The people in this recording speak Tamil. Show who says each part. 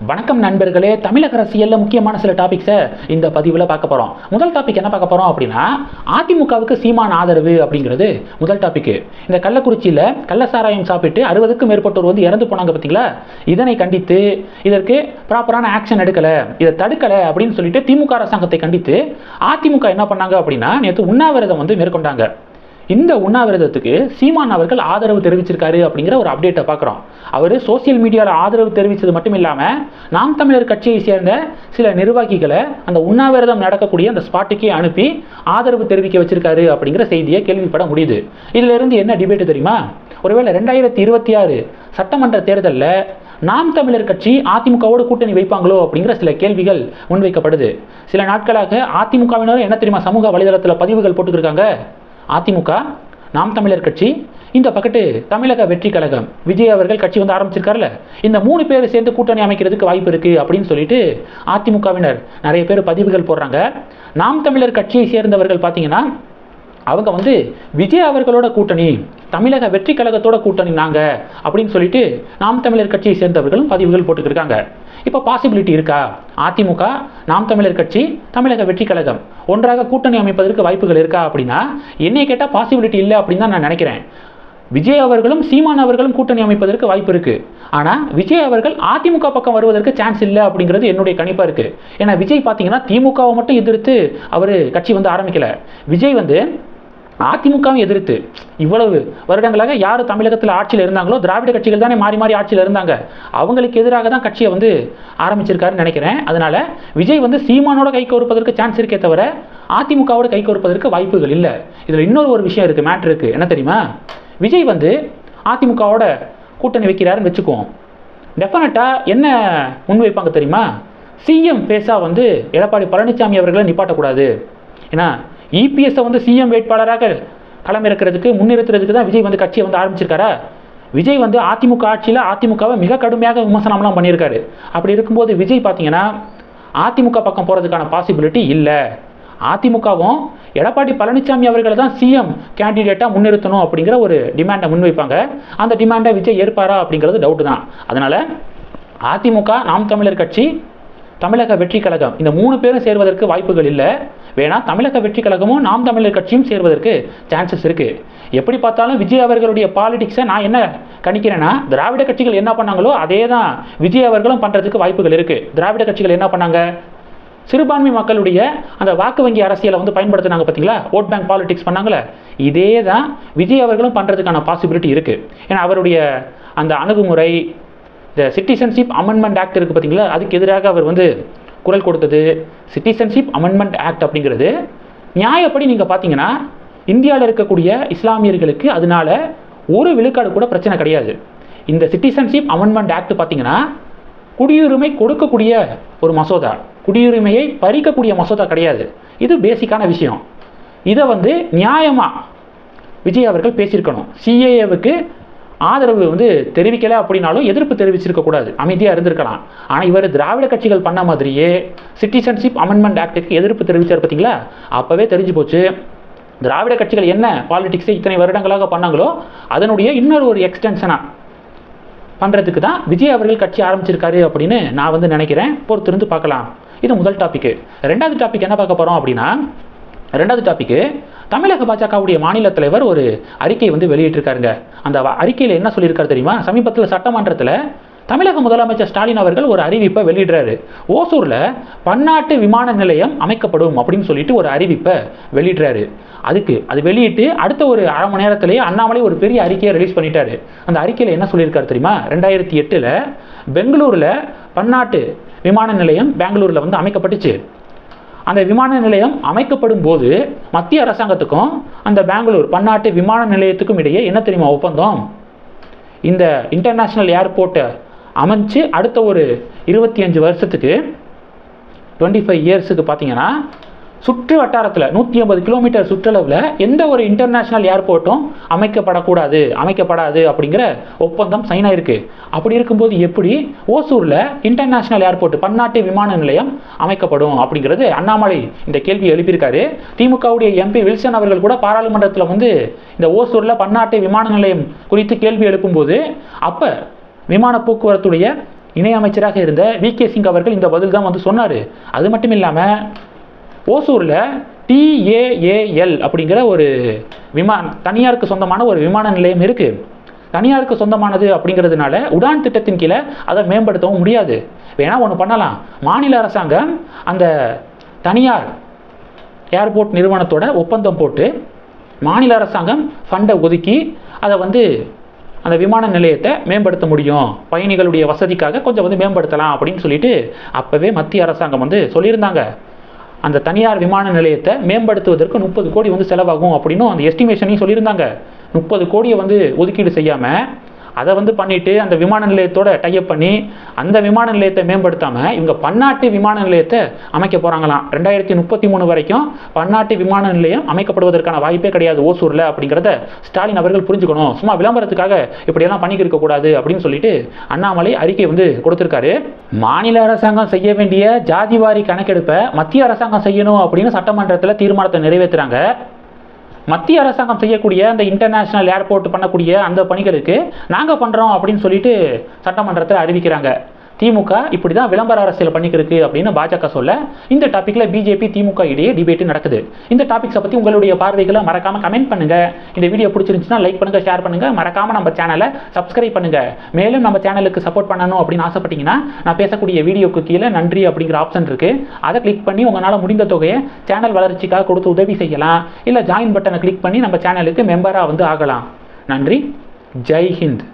Speaker 1: வணக்கம் நண்பர்களே தமிழக அரசியலில் முக்கியமான சில டாபிக்ஸை இந்த பதிவில் பார்க்க போகிறோம் முதல் டாபிக் என்ன பார்க்க போகிறோம் அப்படின்னா அதிமுகவுக்கு சீமான் ஆதரவு அப்படிங்கிறது முதல் டாபிக் இந்த கள்ளக்குறிச்சியில் கள்ளசாராயம் சாப்பிட்டு அறுபதுக்கும் மேற்பட்டோர் வந்து இறந்து போனாங்க பார்த்தீங்களா? இதனை கண்டித்து இதற்கு ப்ராப்பரான ஆக்ஷன் எடுக்கலை இதை தடுக்கலை அப்படின்னு சொல்லிட்டு திமுக அரசாங்கத்தை கண்டித்து அதிமுக என்ன பண்ணாங்க அப்படின்னா நேற்று உண்ணாவிரதம் வந்து மேற்கொண்டாங்க. இந்த உண்ணாவிரதத்துக்கு சீமான் அவர்கள் ஆதரவு தெரிவிச்சிருக்காரு அப்படிங்கிற ஒரு அப்டேட்டை பார்க்குறோம். அவர் சோசியல் மீடியாவில் ஆதரவு தெரிவித்தது மட்டும் இல்லாமல் நாம் தமிழர் கட்சியை சேர்ந்த சில நிர்வாகிகளை அந்த உண்ணாவிரதம் நடக்கக்கூடிய அந்த ஸ்பாட்டுக்கே அனுப்பி ஆதரவு தெரிவிக்க வச்சிருக்காரு அப்படிங்கிற செய்தியை கேள்விப்பட முடியுது. இதிலிருந்து என்ன டிபேட் தெரியுமா? ஒருவேளை ரெண்டாயிரத்தி இருபத்தி ஆறு சட்டமன்ற தேர்தலில் நாம் தமிழர் கட்சி அதிமுகவோடு கூட்டணி வைப்பாங்களோ அப்படிங்கிற சில கேள்விகள் முன்வைக்கப்படுது. சில நாட்களாக அதிமுகவினர் என்ன தெரியுமா சமூக வலைதளத்தில் பதிவுகள் போட்டுக்கிருக்காங்க அதிமுக நாம் தமிழர் கட்சி இந்த பக்கத்து தமிழக வெற்றி கழகம் விஜய் அவர்கள் கட்சி வந்து ஆரம்பிச்சிருக்காருல்ல? இந்த மூணு பேர் சேர்ந்து கூட்டணி அமைக்கிறதுக்கு வாய்ப்பு இருக்கு அப்படின்னு சொல்லிட்டு அதிமுகவினர் நிறைய பேர் பதிவுகள் போடுறாங்க. நாம் தமிழர் கட்சியை சேர்ந்தவர்கள் பார்த்தீங்கன்னா அவங்க வந்து விஜய் அவர்களோட கூட்டணி தமிழக வெற்றி கழகத்தோட கூட்டணி நாங்க அப்படின்னு சொல்லிட்டு நாம் தமிழர் கட்சியை சேர்ந்தவர்களும் பதிவுகள் போட்டுக்கிருக்காங்க இப்போ பாசிபிலிட்டி இருக்கா? அதிமுக நாம் தமிழர் கட்சி தமிழக வெற்றி கழகம் ஒன்றாக கூட்டணி அமைப்பதற்கு வாய்ப்புகள் இருக்கா அப்படின்னா என்னை கேட்டால் பாசிபிலிட்டி இல்லை அப்படின்னு தான் நான் நினைக்கிறேன். விஜய் அவர்களும் சீமான் அவர்களும் கூட்டணி அமைப்பதற்கு வாய்ப்பு இருக்கு. ஆனால் விஜய் அவர்கள் அதிமுக பக்கம் வருவதற்கு சான்ஸ் இல்லை அப்படிங்கிறது என்னுடைய கணிப்பாக இருக்குது ஏன்னா விஜய் பார்த்தீங்கன்னா திமுகவை மட்டும் எதிர்த்து அவர் கட்சி வந்து ஆரம்பிக்கலை. விஜய் வந்து அதிமுகவும் எதிர்த்து. இவ்வளவு வருடங்களாக யார் தமிழகத்தில் ஆட்சியில் இருந்தாங்களோ திராவிட கட்சிகள் தானே மாறி மாறி ஆட்சியில் இருந்தாங்க. அவங்களுக்கு எதிராக தான் கட்சியை வந்து ஆரம்பிச்சிருக்காருன்னு நினைக்கிறேன். அதனால் விஜய் வந்து சீமானோட கை கோர்ப்பதற்கு சான்ஸ் இருக்கே தவிர அதிமுகவோட கை கோர்ப்பதற்கு வாய்ப்புகள் இல்லை. இதில் இன்னொரு ஒரு விஷயம் இருக்குது மேட்ரு இருக்குது என்ன தெரியுமா? விஜய் வந்து அதிமுகவோட கூட்டணி வைக்கிறாருன்னு வச்சுக்குவோம். டெஃபினட்டாக என்ன முன்வைப்பாங்க தெரியுமா? சிஎம் பேஸாக வந்து எடப்பாடி பழனிசாமி அவர்களை நிப்பாட்டக்கூடாது. ஏன்னா இபிஎஸ்ஸை வந்து சிஎம் வேட்பாளராக களமிறக்கிறதுக்கு முன்னிறுத்துறதுக்கு தான் விஜய் வந்து கட்சியை வந்து ஆரம்பிச்சிருக்காரா? விஜய் வந்து அதிமுக ஆட்சியில் அதிமுகவை மிக கடுமையாக விமர்சனம்லாம் பண்ணியிருக்காரு. அப்படி இருக்கும்போது விஜய் பார்த்தீங்கன்னா அதிமுக பக்கம் போகிறதுக்கான பாசிபிலிட்டி இல்லை. அதிமுகவும் எடப்பாடி பழனிசாமி அவர்களை தான் சிஎம் கேண்டிடேட்டாக முன்னிறுத்தணும் அப்படிங்கிற ஒரு டிமாண்டை முன்வைப்பாங்க. அந்த டிமாண்டை விஜய் ஏற்பாரா அப்படிங்கிறது டவுட்டு தான். அதனால் அதிமுக நாம் தமிழர் கட்சி தமிழக வெற்றி கழகம். இந்த மூணு பேரும் சேர்வதற்கு வாய்ப்புகள் இல்லை. வேணா தமிழக வெற்றி கழகமும் நாம் தமிழர் கட்சியும் சேர்வதற்கு சான்சஸ் இருக்குது எப்படி பார்த்தாலும் விஜய் அவர்களுடைய பாலிடிக்ஸை நான் என்ன கணிக்கிறேன்னா திராவிட கட்சிகள் என்ன பண்ணாங்களோ அதே தான் விஜய் அவர்களும் பண்ணுறதுக்கு வாய்ப்புகள் இருக்குது திராவிட கட்சிகள் என்ன பண்ணாங்க? சிறுபான்மை மக்களுடைய அந்த வாக்கு வங்கி அரசியலை வந்து பயன்படுத்தினாங்க பார்த்தீங்களா ஓட் பேங்க் பாலிடிக்ஸ் பண்ணாங்களே இதே தான் விஜய் அவர்களும் பண்ணுறதுக்கான பாசிபிலிட்டி இருக்குது ஏன்னா அவருடைய அந்த அணுகுமுறை இந்த சிட்டிசன்ஷிப் அமெண்ட்மெண்ட் ஆக்ட் இருக்குது பார்த்தீங்களா? அதுக்கு எதிராக அவர் வந்து குரல் கொடுத்தது. சிட்டிசன்ஷிப் அமெண்ட்மெண்ட் ஆக்ட் அப்படிங்கிறது நியாயப்படி நீங்கள் பார்த்தீங்கன்னா இந்தியாவில் இருக்கக்கூடிய இஸ்லாமியர்களுக்கு அதனால ஒரு விழுக்காடு கூட பிரச்சனை கிடையாது. இந்த சிட்டிசன்ஷிப் அமெண்ட்மெண்ட் ஆக்ட் பார்த்தீங்கன்னா குடியுரிமை கொடுக்கக்கூடிய ஒரு மசோதா. குடியுரிமையை பறிக்கக்கூடிய மசோதா கிடையாது. இது பேசிக்கான விஷயம். இதை வந்து நியாயமாக விஜய் அவர்கள் பேசியிருக்கணும். சிஏஏவுக்கு ஆதரவு வந்து தெரிவிக்கலை அப்படின்னாலும் எதிர்ப்பு தெரிவிச்சிருக்கக்கூடாது அமைதியாக இருந்திருக்கலாம். ஆனால் இவர் திராவிட கட்சிகள் பண்ண மாதிரியே சிட்டிசன்ஷிப் அமெண்ட்மெண்ட் ஆக்டுக்கு எதிர்ப்பு தெரிவித்தார் பார்த்தீங்களா அப்போவே தெரிஞ்சு போச்சு. திராவிட கட்சிகள் என்ன பாலிடிக்ஸை இத்தனை வருடங்களாக பண்ணாங்களோ அதனுடைய இன்னொரு ஒரு எக்ஸ்டென்ஷனாக பண்ணுறதுக்கு தான் விஜய் அவர்கள் கட்சி ஆரம்பிச்சிருக்காரு அப்படின்னு நான் வந்து நினைக்கிறேன். பொறுத்திருந்து பார்க்கலாம். இது முதல் டாப்பிக்கு ரெண்டாவது டாபிக் என்ன பார்க்க போகிறோம் அப்படின்னா ரெண்டாவது டாப்பிக்கு தமிழக பாஜகவுடைய மாநில தலைவர் ஒரு அறிக்கை வந்து வெளியிட்டிருக்காருங்க. அந்த அறிக்கையில் என்ன சொல்லியிருக்காரு தெரியுமா? சமீபத்தில் சட்டமன்றத்தில் தமிழக முதலமைச்சர் ஸ்டாலின் அவர்கள் ஒரு அறிவிப்பை வெளியிடுறாரு. ஓசூரில் பன்னாட்டு விமான நிலையம் அமைக்கப்படும் அப்படின்னு சொல்லிட்டு ஒரு அறிவிப்பை வெளியிடுறாரு. அதுக்கு அது வெளியிட்டு அடுத்த ஒரு அரை மணி நேரத்திலேயே அண்ணாமலை ஒரு பெரிய அறிக்கையை ரிலீஸ் பண்ணிட்டாரு. அந்த அறிக்கையில் என்ன சொல்லியிருக்காரு தெரியுமா? ரெண்டாயிரத்தி எட்டில் பெங்களூரில் பன்னாட்டு விமான நிலையம் பெங்களூரில் வந்து அமைக்கப்பட்டுச்சு. அந்த விமான நிலையம் அமைக்கப்படும் போது மத்திய அரசாங்கத்துக்கும் அந்த பெங்களூர் பன்னாட்டு விமான நிலையத்துக்கும் இடையே என்ன தெரியுமா ஒப்பந்தம்? இந்த இன்டர்நேஷ்னல் ஏர்போர்ட்டை அமைச்சு அடுத்த ஒரு இருபத்தி அஞ்சு வருஷத்துக்கு டுவெண்ட்டி ஃபைவ் இயர்ஸுக்கு பார்த்தீங்கன்னா சுற்று வட்டாரத்தில் நூற்றி ஐம்பது கிலோமீட்டர் சுற்றளவில் எந்த ஒரு இன்டர்நேஷ்னல் ஏர்போர்ட்டும் அமைக்கப்படக்கூடாது அமைக்கப்படாது அப்படிங்கிற ஒப்பந்தம் சைன் ஆயிருக்கு. அப்படி இருக்கும்போது எப்படி ஓசூரில் இன்டர்நேஷ்னல் ஏர்போர்ட் பன்னாட்டு விமான நிலையம் அமைக்கப்படும் அப்படிங்கிறது அண்ணாமலை இந்த கேள்வியை எழுப்பியிருக்காரு. திமுகவுடைய எம்பி வில்சன் அவர்கள் கூட பாராளுமன்றத்தில் வந்து இந்த ஓசூரில் பன்னாட்டு விமான நிலையம் குறித்து கேள்வி எழுப்பும்போது அப்போ விமான போக்குவரத்துடைய இணையமைச்சராக இருந்த வி கே சிங் அவர்கள் இந்த பதில் தான் வந்து சொன்னார். அது மட்டும் இல்லாமல் ஓசூரில் டிஏஏஎல் அப்படிங்கிற ஒரு விமான தனியாருக்கு சொந்தமான ஒரு விமான நிலையம் இருக்குது தனியாருக்கு சொந்தமானது அப்படிங்கிறதுனால உடான் திட்டத்தின் கீழே அதை மேம்படுத்தவும் முடியாது. வேணால் ஒன்று பண்ணலாம்? மாநில அரசாங்கம் அந்த தனியார் ஏர்போர்ட் நிறுவனத்தோட ஒப்பந்தம் போட்டு மாநில அரசாங்கம் ஃபண்டை ஒதுக்கி அதை வந்து அந்த விமான நிலையத்தை மேம்படுத்த முடியும். பயணிகளுடைய வசதிக்காக கொஞ்சம் வந்து மேம்படுத்தலாம் அப்படின்னு சொல்லிட்டு அப்போவே மத்திய அரசாங்கம் வந்து சொல்லியிருந்தாங்க. அந்த தனியார் விமான நிலையத்தை மேம்படுத்துவதற்கு முப்பது கோடி வந்து செலவாகும் அப்படின்னும் அந்த எஸ்டிமேஷனையும் சொல்லியிருந்தாங்க. முப்பது கோடியை வந்து ஒதுக்கீடு செய்யாமல் அதை வந்து பண்ணிட்டு அந்த விமான நிலையத்தோட டைப் பண்ணி அந்த விமான நிலையத்தை மேம்படுத்தாமல் இவங்க பன்னாட்டு விமான நிலையத்தை அமைக்க போகிறாங்களாம் ரெண்டாயிரத்தி முப்பத்தி மூணு வரைக்கும் பன்னாட்டு விமான நிலையம் அமைக்கப்படுவதற்கான வாய்ப்பே கிடையாது ஓசூரில் அப்படிங்கிறத ஸ்டாலின் அவர்கள் புரிஞ்சுக்கணும். சும்மா விளம்பரத்துக்காக இப்படியெல்லாம் பண்ணிக்கிட்டு இருக்கக்கூடாது அப்படின்னு சொல்லிட்டு அண்ணாமலை அறிக்கை வந்து கொடுத்துருக்காரு. மாநில அரசாங்கம் செய்ய வேண்டிய ஜாதிவாரி கணக்கெடுப்பை மத்திய அரசாங்கம் செய்யணும் அப்படின்னு சட்டமன்றத்தில் தீர்மானத்தை நிறைவேற்றுறாங்க மத்திய அரசாங்கம் செய்யக்கூடிய அந்த இன்டர்நேஷ்னல் ஏர்போர்ட் பண்ணக்கூடிய அந்த பணிகளுக்கு நாங்கள் பண்ணுறோம் அப்படின்னு சொல்லிட்டு சட்டமன்றத்தில் அறிவிக்கிறாங்க. திமுக இப்படி தான் விளம்பர அரசியல் பண்ணிக்கிருக்கு அப்படின்னு பாஜக சொல்ல இந்த டாப்பிக்கில் பிஜேபி திமுக இடையே டிபேட் நடக்குது. இந்த டாபிக்ஸை பற்றி உங்களுடைய பார்வைகளை மறக்காமல் கமெண்ட் பண்ணுங்கள் இந்த வீடியோ பிடிச்சிருந்துச்சுன்னா லைக் பண்ணுங்கள் ஷேர் பண்ணுங்கள் மறக்காமல் நம்ம சேனலை சப்ஸ்கிரைப் பண்ணுங்கள் மேலும் நம்ம சேனலுக்கு சப்போர்ட் பண்ணணும் அப்படின்னு ஆசைப்பட்டீங்கன்னா நான் பேசக்கூடிய வீடியோக்கு கீழே நன்றி அப்படிங்கிற ஆப்ஷன் இருக்குது அதை கிளிக் பண்ணி உங்களால் முடிந்த தொகையை சேனல் வளர்ச்சிக்காக கொடுத்து உதவி செய்யலாம். இல்லை ஜாயின் பட்டனை கிளிக் பண்ணி நம்ம சேனலுக்கு மெம்பராக வந்து ஆகலாம். நன்றி. ஜெய் ஹிந்த்.